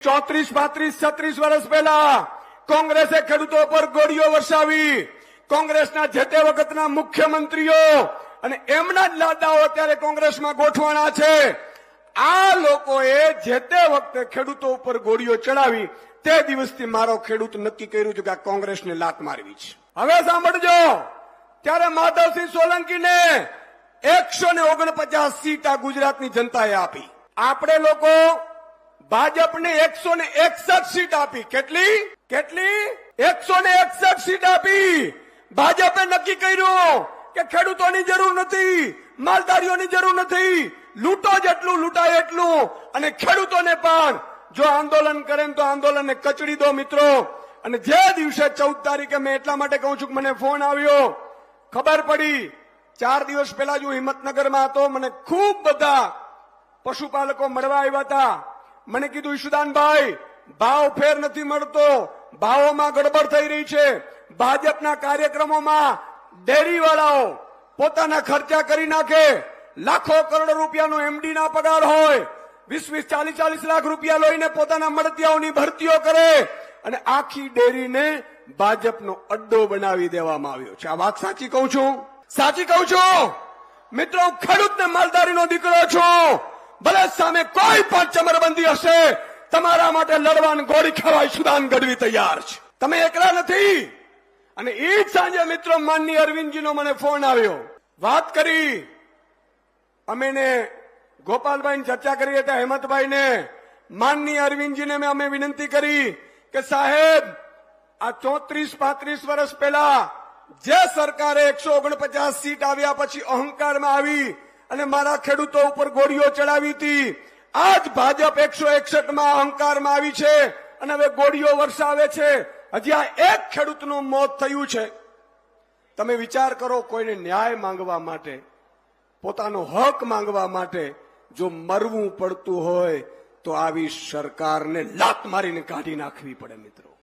ચોત્રીસ, પાંત્રીસ, છત્રીસ વર્ષ પહેલા કોંગ્રેસે ખેડૂતો પર ગોળીઓ વરસાવી. કોંગ્રેસના જે તે વખતના મુખ્યમંત્રીઓ અને એમના જ લાદાઓ અત્યારે કોંગ્રેસમાં ગોઠવાણા છે. આ લોકોએ જે તે વખતે ખેડૂતો ઉપર ગોળીઓ ચડાવી, તે દિવસથી મારો ખેડૂત નક્કી કર્યું છે કે આ કોંગ્રેસને લાત મારવી છે. હવે સાંભળજો, ત્યારે માધવસિંહ સોલંકીને એકસો ને ઓગણપચાસ સીટ આ ગુજરાતની જનતાએ આપી. આપણે લોકો ભાજપને એકસો ને એકસઠ સીટ આપી. કેટલી? કેટલી? એકસો ને એકસઠ સીટ આપી. ભાજપે નક્કી કર્યું કે ખેડૂતોની જરૂર નથી, માલધારીઓની જરૂર નથી. લૂંટો જેટલું લૂંટાય એટલું. અને ખેડૂતોને પણ જો આંદોલન કરે તો આંદોલનને કચડી દો મિત્રો. અને જે દિવસે ચૌદ તારીખે મેં એટલા માટે કહું છું કે મને ફોન આવ્યો. ખબર પડી, ચાર દિવસ પહેલા જ હું હિંમતનગરમાં હતો. મને ખૂબ બધા પશુપાલકો મળવા આવ્યા હતા. મને કીધું, ઈશુદાનભાઈ, ભાવ ફેર નથી મળતો. ભાવોમાં ગડબડ થઈ રહી છે. ભાજપના કાર્યક્રમોમાં ડેરીવાળાઓ પોતાના ખર્ચા કરી નાખે. લાખો કરોડો રૂપિયાનો એમડી ના પગાર હોય. વીસ વીસ ચાલીસ ચાલીસ લાખ રૂપિયા લઈને પોતાના મળતિયાઓની ભરતીઓ કરે. અને આખી ડેરીને ભાજપનો અડ્ડો બનાવી દેવામાં આવ્યો છે. આ વાત સાચી કહું છું? સાચી કહું છું? મિત્રો ખેડૂતને માલધારીનો દીકરો છું. ભલે સામે કોઈ પણ ચમરબંધી હશે, તમારા માટે લડવાની ગોળી ખાવાય સુદાન ગઢવી તૈયાર છે. તમે એકલા નથી. અને એ જ સાંજે મિત્રો માનની અરવિંદજીનો મને ફોન આવ્યો. વાત કરી. અમે ને ગોપાલભાઈ ચર્ચા કરી હતા હેમંતભાઈને, માનની અરવિંદજીને અમે વિનંતી કરી કે સાહેબ, આ ચોત્રીસ પાંત્રીસ વર્ષ પહેલા જે સરકારે એકસો ઓગણપચાસ સીટ આવ્યા પછી અહંકારમાં આવી અને મારા ખેડૂતો ઉપર ગોળીઓ ચડાવી હતી. આજ ભાજપ એકસો એકસઠમાં અહંકારમાં આવી છે અને હવે ગોળીઓ વરસાવે છે. હજી આ એક ખેડૂતનું મોત થયું છે. તમે વિચાર કરો કોઈને ન્યાય માંગવા માટે, પોતાનો હક માંગવા માટે જો મરવું પડતું હોય તો આવી સરકારને લાત મારીને કાઢી નાખવી પડે મિત્રો.